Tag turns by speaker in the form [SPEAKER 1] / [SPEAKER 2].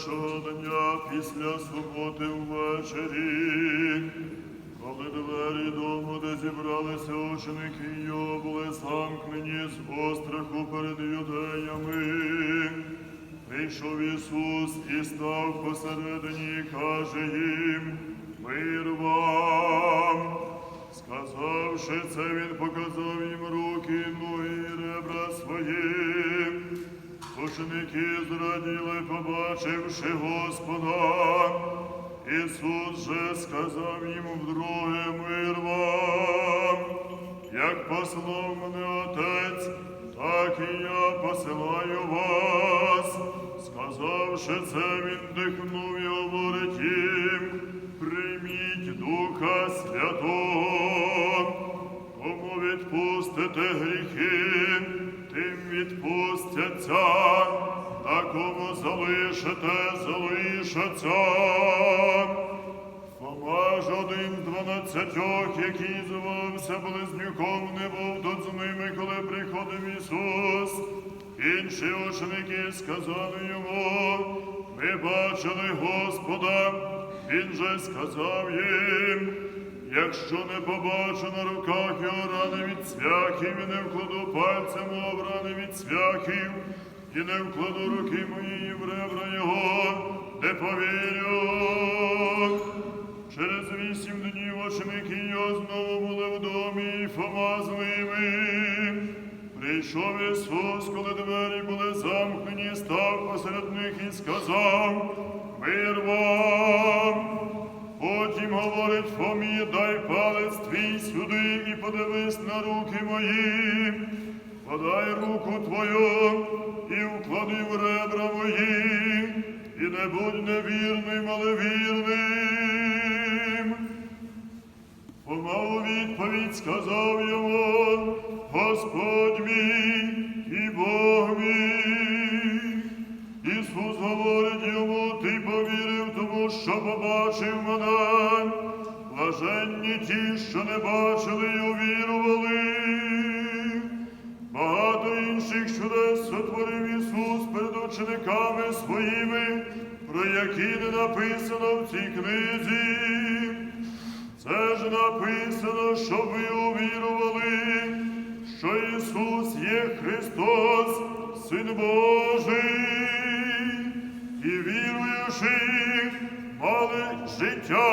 [SPEAKER 1] першого дня після суботи ввечері, коли двері дому, де зібралися ученики його, були замкнені з остраху перед юдеями. Прийшов Ісус і став посередині, і каже їм, мир вам. Сказавши це, він показав їм руки, ноги і ребра свої. Ученики зраділи, побачивши Господа. Ісус же сказав їм вдруге мир вам. Як послав мене Отець, так і я посилаю вас. Сказавши це, він дихнув і говорить відпустите гріхи, тим відпустяться, а кому залишите, залишаться. Фома ж один дванадцятьох, який звався Близнюком, не був тут з ними, коли приходив Ісус. Інші ученики сказали йому, ми бачили Господа, він же сказав їм, якщо не побачу на руках його рани від цвяхів, і не вкладу пальцем в рани від цвяхів, і не вкладу руки мої в ребра його, не повірю. Через вісім днів ученики його знову були в домі, і Фома з ними. Прийшов Ісус, коли двері були замкнені, став посеред них і сказав, мир вам. Потім говорить Фомі, дай палець твій сюди і подивись на руки мої. Подай руку твою і вклади в ребра мої, і не будь невірним, але вірним. Фома у відповідь сказав йому, Господь мій і Бог мій. Ісус говорить йому, ти повірив, що побачив мене. Блаженні ті, що не бачили й увірували. Багато інших чудес сотворив Ісус перед учениками своїми, про які не написано в цій книзі. Це ж написано, щоб ви увірували, що Ісус є Христос, Син Божий, життя